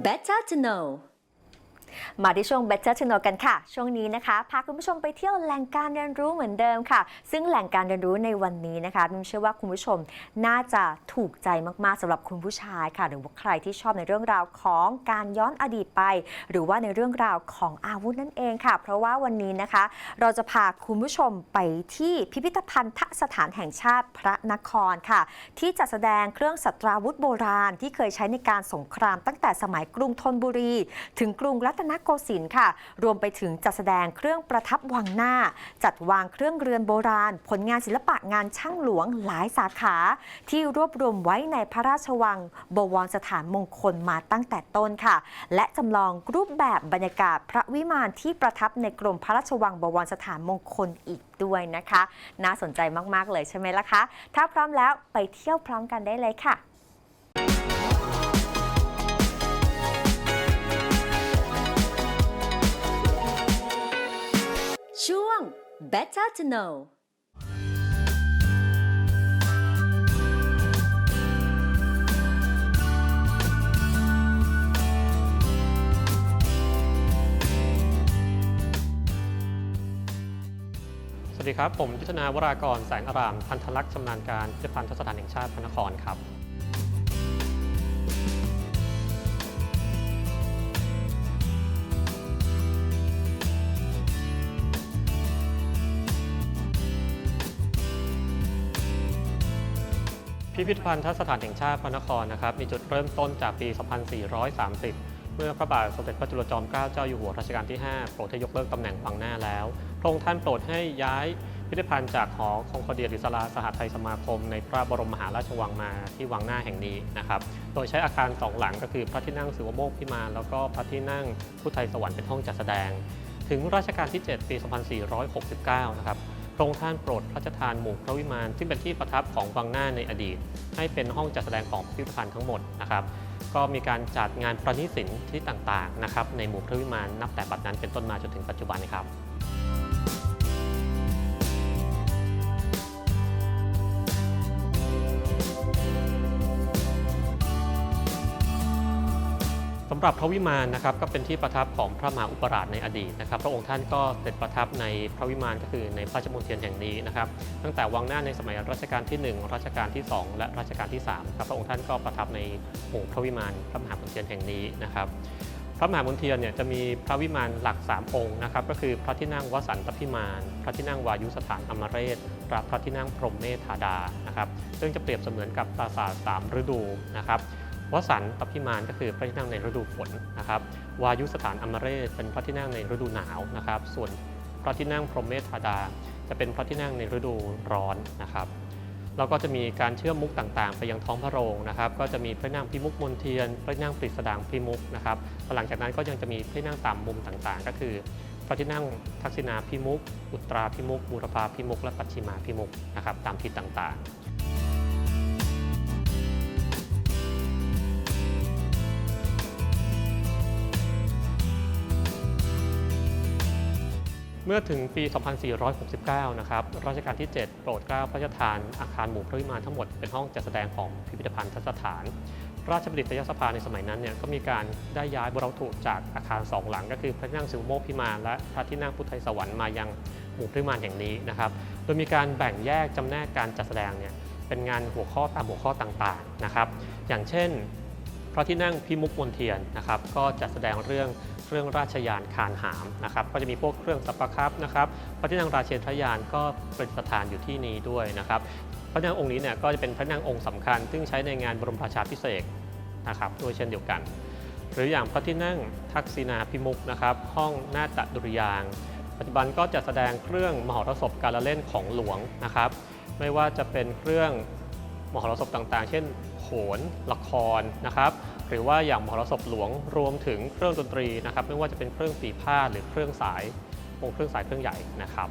Better to know มาที่ช่วง Better to Know กันค่ะ ช่วงนี้นะคะพาคุณผู้ชมไปเที่ยวแหล่งการเรียนรู้เหมือนเดิมค่ะ ซึ่งแหล่งการเรียนรู้ในวันนี้นะคะมิมเชื่อว่าคุณผู้ชมน่าจะถูกใจมากๆสำหรับคุณผู้ชายค่ะ หรือว่าใครที่ชอบในเรื่องราวของการย้อนอดีตไป หรือว่าในเรื่องราวของอาวุธนั่นเองค่ะ เพราะว่าวันนี้นะคะ เราจะพาคุณผู้ชมไปที่พิพิธภัณฑ์ทสถานแห่งชาติพระนครค่ะ ที่จัดแสดงเครื่องสัตราวุธโบราณ ที่เคยใช้ในการสงครามตั้งแต่สมัยกรุงธนบุรี ถึงกรุงรัตนโกสินทร์ค่ะ รวมไปถึงจัดแสดงเครื่องประทับวังหน้า จัดวางเครื่องเรือนโบราณ ผลงานศิลปะงานช่างหลวงหลายสาขา ที่รวบรวมไว้ในพระราชวัง บวรสถานมงคลมาตั้งแต่ต้นค่ะ และจำลองรูปแบบบรรยากาศพระวิมานที่ประทับในกรมพระราชวังบวรสถานมงคลอีกด้วยนะคะ น่าสนใจมาก ๆ เลยใช่ไหมล่ะคะ ถ้าพร้อมแล้วไปเที่ยวพร้อมกันได้เลยค่ะ ช่วง Better to know สวัสดีครับ ผมยุทธนาวรากร แสงอาราม พันธลักษณ์ชำนาญการพิพิธภัณฑสถานแห่งชาติพระนครครับ พิพิธภัณฑสถานแห่งชาติพระนครนะครับมีจุดเริ่มต้นจากปี 2430 เมื่อพระบาทสมเด็จพระจุลจอมเกล้าเจ้าอยู่หัวรัชกาลที่ 5 โปรดให้ยกเลิกตำแหน่งวังหน้าแล้วพระองค์ท่านโปรดให้ย้ายพิพิธภัณฑ์จากหอคองคอเดียหรือศาลาสหทัยสมาคม ในพระบรมมหาราชวังมาที่วังหน้าแห่งนี้นะครับ โดยใช้อาคารสองหลังก็คือพระที่นั่งสิวโมกพิมานแล้วก็พระที่นั่งพุทธไทยสวรรค์เป็นห้องจัดแสดง ถึงรัชกาลที่ 7 ปี 2469 นะครับ พระองค์ท่านโปรดพระราชทานหมู่พระวิมานซึ่งเป็นที่ประทับของวังหน้าในอดีต ให้เป็นห้องจัดแสดงของพิพิธภัณฑ์ทั้งหมดนะครับก็มีการจัดงานประณีตศิลป์ที่ต่างๆนะครับในหมู่พระวิมานนับแต่บัดนั้นเป็นต้นมาจนถึงปัจจุบันครับำหรับพระวิมานนะครับก็เป็นที่ประทับของพระมหาอุปราชในอดีตนะครับ พระองค์ท่านก็เสด็จประทับในพระวิมานก็คือในพระราชมณฑลแห่งนี้นะครับ ตั้งแต่วังหน้าในสมัยรัชกาลที่ 1 รัชกาลที่ 2 และรัชกาลที่3ครับพระองค์ท่านก็ประทับในหมู่พระวิมานพระมหามณฑลแห่งนี้นะครับพระมหามณฑลเนี่ยจะมีพระวิมานหลัก 3 องค์นะครับก็คือพระที่นั่งวสันตพิมาน พระที่นั่งวายุสถานอมเรศพระที่นั่งพรหมเมธาดานะครับซึ่งจะเปรียบเสมือนกับปราสาทสามฤดูนะครับ วสันตพิมานก็คือพระที่นั่งในฤดูฝนนะครับวายุสถานอมเรศเป็นพระที่นั่งในฤดูหนาวนะครับ ส่วนพระที่นั่งพรหมเมธาดา จะเป็นพระที่นั่งในฤดูร้อนนะครับเราก็จะมีการเชื่อมมุกต่างๆ ไปยังท้องพระโรงนะครับ ก็จะมีพระที่นั่งพิมุกมนเทียน พระที่นั่งปริศดางพิมุกนะครับหลังจากนั้นก็ยังจะมีพระที่นั่งตามมุมต่างๆ ก็คือ พระที่นั่งทักษิณาพิมุก อุตราพิมุกบูรพาพิมุกและปัจฉิมาพิมุกนะครับตามทิศต่างๆ มื่อถึงปี 2469 นะครับรัชกาลที่ 7 โปรดเกล้าพระราชทานอาคารหมู่พระวิมานทั้งหมดเป็นห้องจัดแสดงของพิพิธภัณฑสถาน ราชบัณฑิตยสภาในสมัยนั้นเนี่ยก็มีการได้ย้ายบรรทุจากอาคารสองหลัง ก็คือพระที่นั่งสิวโมกพิมานและพระที่นั่งพุทธไทยสวรรค์มายังหมู่พระวิมานแห่งนี้นะครับโดยมีการแบ่งแยกจำแนกการจัดแสดงเนี่ยเป็นงานหัวข้อตามหัวข้อต่างๆนะครับ อย่างเช่น พระที่นั่งพิมุกมนเทียนนะครับ ก็จะแสดงเรื่อง เรื่องราชยานคานหามนะครับก็จะมีพวกเครื่องสัปะครับนะครับพระที่นั่งราเชนทรยานก็เป็นสถานอยู่ที่นี้ด้วยนะครับพระนั่งองค์นี้เนี่ยก็จะเป็นพระนั่งองค์สำคัญ ซึ่งใช้ในงานบรมราชาพิเศษนะครับด้วยเช่นเดียวกัน หรืออย่างพระที่นั่งทักษิณาพิมุกนะครับห้องหน้าตดุริยาง ปัจจุบันก็จะแสดงเครื่องมหรสพการละเล่นของหลวงนะครับไม่ว่าจะเป็นเครื่องมหรสพต่างๆ เช่นโขนละครนะครับ หรือว่าอย่างมหรสพหลวงรวมถึงเครื่องดนตรีนะครับ ไม่ว่าจะเป็นเครื่องปีพาดหรือเครื่องสายวงเครื่องสายเครื่องใหญ่นะครับ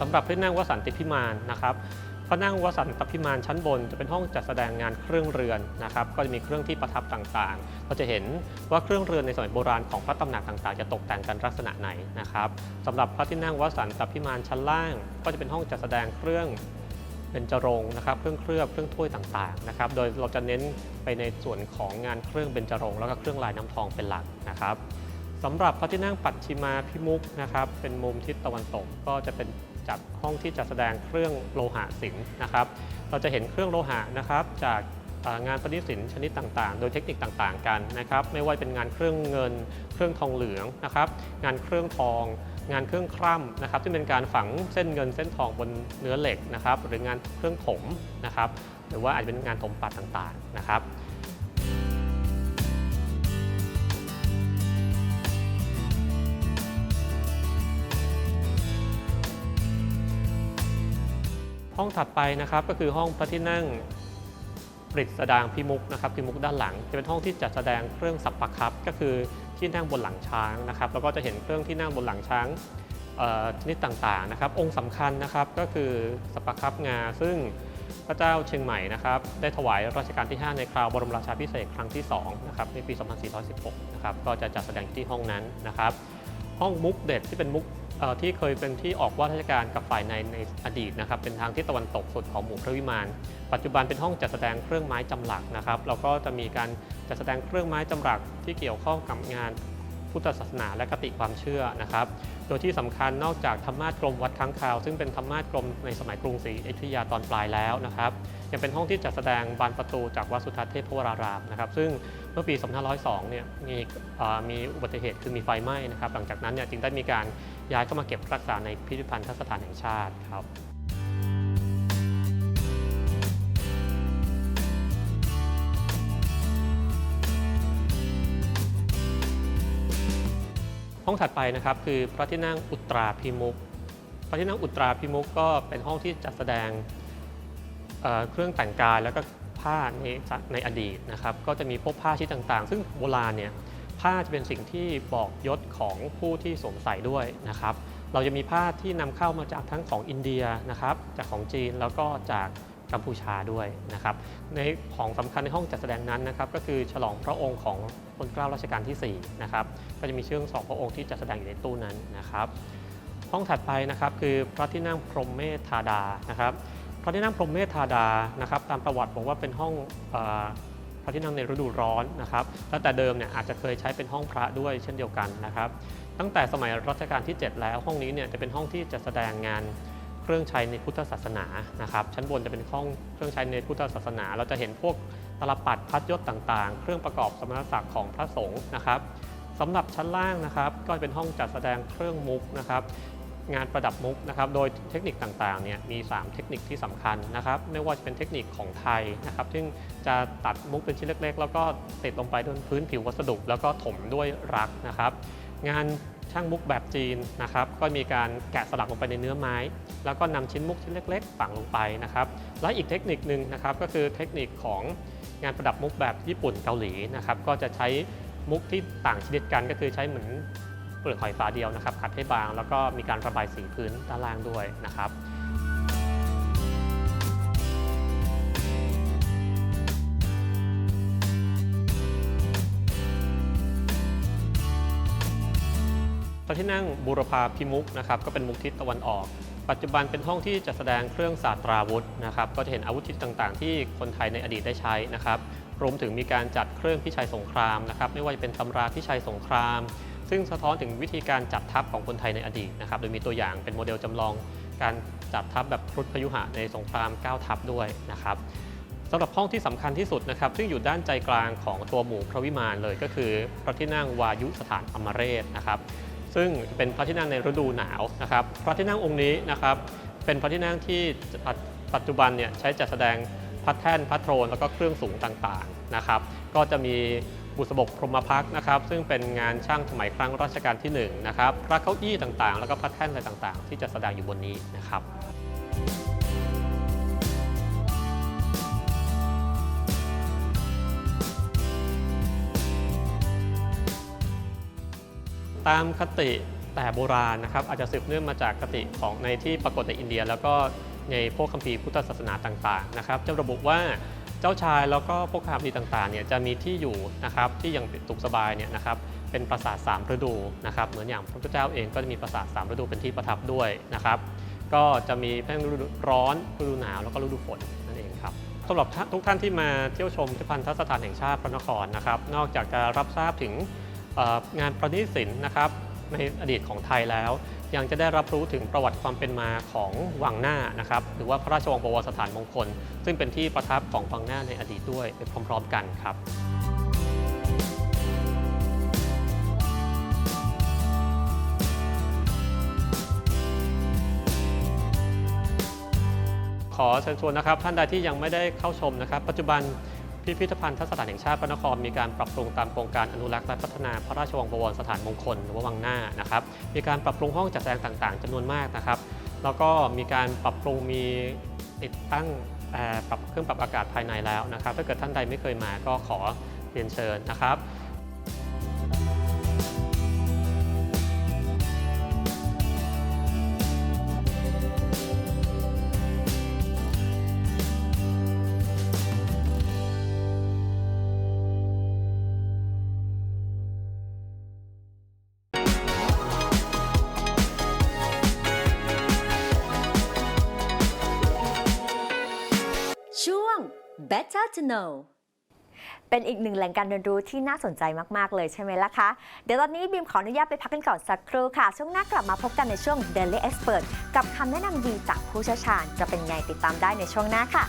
สำหรับพระที่นั่งวสันติพิมานนะครับ พระนั่งวสันตพิมานชั้นบน จะเป็นห้องจัดแสดงงานเครื่องเรือนนะครับก็จะมีเครื่องที่ประทับต่างๆ เราจะเห็นว่าเครื่องเรือนในสมัยโบราณของพระตำหนักต่างๆ จะตกแต่งกันลักษณะไหนนะครับสำหรับพระที่นั่งวสันตพิมานชั้นล่าง ก็จะเป็นห้องจัดแสดงเครื่องเป็นจรงนะครับเครื่องเคลือบเครื่องถ้วยต่างๆนะครับโดยเราจะเน้นไปในส่วนของงานเครื่องเบญจรงแล้วก็เครื่องลายน้ำทองเป็นหลักนะครับสำหรับพระที่นั่งปัจฉิมาพิมุกนะครับเป็นมุมทิศตะวันตกก็จะเป็น จัดห้องที่จะแสดงเครื่องโลหะศิลป์นะครับ เราจะเห็นเครื่องโลหะนะครับ จากงานประดิษฐ์ศิลป์ชนิดต่างๆ โดยเทคนิคต่างๆ กันนะครับ ไม่ว่าเป็นงานเครื่องเงิน เครื่องทองเหลืองนะครับ งานเครื่องทอง งานเครื่องคร่ำนะครับที่เป็นการฝังเส้นเงินเส้นทองบนเนื้อเหล็กนะครับ หรืองานเครื่องถมนะครับ หรือว่าอาจจะเป็นงานถมปัดต่างๆนะครับ ห้องถัดไปนะครับก็คือห้องพระที่นั่งปริศดางพิมุกนะครับพิมุกด้านหลัง จะเป็นห้องที่จัดแสดงเครื่องสับประครับ ก็คือที่นั่งบนหลังช้างนะครับ แล้วก็จะเห็นเครื่องที่นั่งบนหลังช้างเอ่อชนิดต่างๆนะครับ องค์สำคัญนะครับก็คือสับประครับงา ซึ่งพระเจ้าเชียงใหม่นะครับได้ถวายรัชกาลที่ 5 ในคราวบรมราชาภิเศษครั้งที่2นะครับในปี 2416 นะครับก็จะจัดแสดงที่ห้องนั้นนะครับ ห้องมุกเด็ดที่เป็นมุก ที่เคยเป็นที่ออกว่าราชการกับฝ่ายในในอดีตนะครับเป็นทางที่ตะวันตกสุดของหมู่พระวิมานปัจจุบันเป็นห้องจัดแสดงเครื่องไม้จำหลักนะครับแล้วก็จะมีการจัดแสดงเครื่องไม้จำหลักที่เกี่ยวข้องกับงานพุทธศาสนาและคติความเชื่อนะครับ โดยที่สำคัญนอกจากธรรมาสกรมวัดค้างคาว ซึ่งเป็นธรรมาสกรมในสมัยกรุงศรีอยุธยาตอนปลายแล้วนะครับ ยังเป็นห้องที่จัดแสดงบานประตูจากวัดสุทัศน์เทพวรารามนะครับ ซึ่งเมื่อปี 2502 เนี่ยมีมีอุบัติเหตุคือมีไฟไหม้นะครับ หลังจากนั้นเนี่ยจึงได้มีการ ย้ายเข้ามาเก็บรักษาในพิพิธภัณฑ์สถานแห่งชาติครับห้องถัดไปนะครับคือพระที่นั่งอุตราพิมุก พระที่นั่งอุตราพิมุกก็เป็นห้องที่จัดแสดงเเครื่องแต่งกายแล้วก็ผ้าในในอดีตนะครับ ก็จะมีพวกผ้าชิ้นต่างๆ ซึ่งโบราณเนี่ย ผ้าจะเป็นสิ่งที่บอกยศของผู้ที่สวมใส่ด้วยนะครับ เราจะมีผ้าที่นำเข้ามาจากทั้งของอินเดียนะครับ จากของจีนแล้วก็จากกัมพูชาด้วยนะครับ ในของสำคัญในห้องจัดแสดงนั้นนะครับ ก็คือฉลองพระองค์ของพลเกล้ารัชกาลที่4นะครับ ก็จะมีเชื่อสองพระองค์ที่จัดแสดงอยู่ในตู้นั้นนะครับ ห้องถัดไปนะครับคือพระที่นั่งพรหมเมธาดานะครับ พระที่นั่งพรหมเมธาดานะครับ ตามประวัติบอกว่าเป็นห้องอ ระที่นั่งในฤดูร้อนนะครับแล้วแต่เดิมเนี่ยอาจจะเคยใช้เป็นห้องพระด้วยเช่นเดียวกันนะครับ ตั้งแต่สมัยรัชกาลที่ 7 แล้วห้องนี้เนี่ยจะเป็นห้องที่จะแสดงงานเครื่องใช้ในพุทธศาสนานะครับ ชั้นบนจะเป็นห้องเครื่องใช้ในพุทธศาสนา เราจะเห็นพวกตลปัดพัดยศต่างๆ เครื่องประกอบสมณศักดิ์ของพระสงฆ์นะครับสำหรับชั้นล่างนะครับ ก็เป็นห้องจัดแสดงเครื่องมุกนะครับ งานประดับมุกนะครับโดยเทคนิคต่างๆเนี่ยมี 3 เทคนิคที่สำคัญนะครับไม่ว่าจะเป็นเทคนิคของไทยนะครับซึ่งจะตัดมุกเป็นชิ้นเล็กๆ แล้วก็ติดลงไปบนพื้นผิววัสดุ แล้วก็ถมด้วยรักนะครับ งานช่างมุกแบบจีนนะครับก็มีการแกะสลักลงไปในเนื้อไม้ แล้วก็นำชิ้นมุกชิ้นเล็ก ๆ ฝังลงไปนะครับและอีกเทคนิคหนึ่งนะครับก็คือเทคนิคของงานประดับมุกแบบญี่ปุ่นเกาหลีนะครับก็จะใช้มุกที่ต่างชนิดกันก็คือใช้เหมือน เปลือกหอยฝาเดียวนะครับขัดให้บาง แล้วก็มีการระบายสีพื้นด้านล่างด้วยนะครับพระที่นั่งบูรพาพิมุกนะครับก็เป็นมุกทิศตะวันออก ปัจจุบันเป็นห้องที่จะแสดงเครื่องศาสตราวุธนะครับก็จะเห็นอาวุธทิศต่างๆ ที่คนไทยในอดีตได้ใช้นะครับรวมถึงมีการจัดเครื่องพิชัยสงครามนะครับไม่ว่าจะเป็นตำราพิชัยสงคราม ซึ่งสะท้อนถึงวิธีการจัดทัพของคนไทยในอดีตนะครับ โดยมีตัวอย่างเป็นโมเดลจำลองการจัดทัพแบบครุฑพยุหะในสงคราม 9 ทัพด้วยนะครับสำหรับห้องที่สำคัญที่สุดนะครับ ซึ่งอยู่ด้านใจกลางของตัวหมู่พระวิมานเลยก็คือพระที่นั่งวายุสถานอมเรศนะครับ ซึ่งเป็นพระที่นั่งในฤดูหนาวนะครับ พระที่นั่งองค์นี้นะครับเป็นพระที่นั่งที่ปัจปัจจุบันเนี่ยใช้จัดแสดงพระแท่นพระโทนแล้วก็เครื่องสูงต่างๆนะครับ ก็จะมี บุษบกพรหมพักนะครับซึ่งเป็นงานช่างสมัยครั้งรัชกาลที่หนึ่งนะครับพระเก้าอี้ต่างๆ แล้วก็พระแท่นอะไรต่างๆ ที่จะแสดงอยู่บนนี้นะครับตามคติแต่โบราณนะครับอาจจะสืบเนื่องมาจากคติของในที่ปรากฏในอินเดีย แล้วก็ในพวกคัมภีร์พุทธศาสนาต่างๆนะครับจะระบุว่า เจ้าชายแล้วก็พวกคำพีต่างๆเนี่ยจะมีที่อยู่นะครับที่อยังสุขสบายเนี่ยนะครับเป็นปราสาทสามฤดูนะครับเหมือนอย่างพระพุทธเจ้าเองก็จะมีปราสาทสามฤดูเป็นที่ประทับด้วยนะครับก็จะมีแพ่งฤดูร้อนฤดูหนาวแล้วก็ฤดูฝนนั่นเองครับสำหรับทุกท่านที่มาเที่ยวชมพิพิธภัณฑสถานแห่งชาติพระนครนะครับนอกจากจะรับทราบถึงงานประดิษฐ์ศิลป์นะครับ ในอดีตของไทยแล้ว ยังจะได้รับรู้ถึงประวัติความเป็นมาของวังหน้านะครับหรือว่าพระราชวังบวรสถานมงคล ซึ่งเป็นที่ประทับของวังหน้าในอดีตด้วยไปพร้อม ๆ กันครับขอเชิญชวนนะครับท่านใดที่ยังไม่ได้เข้าชมนะครับ ปัจจุบัน พิพิธภัณฑ์ทัศนฐานแห่งชาติพระนครมีการปรับปรุงตามโครงการอนุรักษ์และพัฒนาพระราชวังบวรสถานมงคลหรือว่าวังหน้านะครับมีการปรับปรุงห้องจัดแสดงต่างๆ จำนวนมากนะครับแล้วก็มีการปรับปรุงมีติดตั้งแอร์ปรับเครื่องปรับอากาศภายในแล้วนะครับ ถ้าเกิดท่านใดไม่เคยมาก็ขอเรียนเชิญนะครับ Better to Know เป็นอีกหนึ่งแหล่งการเรียนรู้ที่น่าสนใจมาก ๆ เลยใช่ไหมล่ะคะ เดี๋ยวตอนนี้บีมขออนุญาตไปพักกันก่อนสักครู่ค่ะ ช่วงหน้ากลับมาพบกันในช่วง Daily Expert กับคำแนะนำดีจากผู้เชี่ยวชาญจะเป็นไงติดตามได้ในช่วงหน้าค่ะ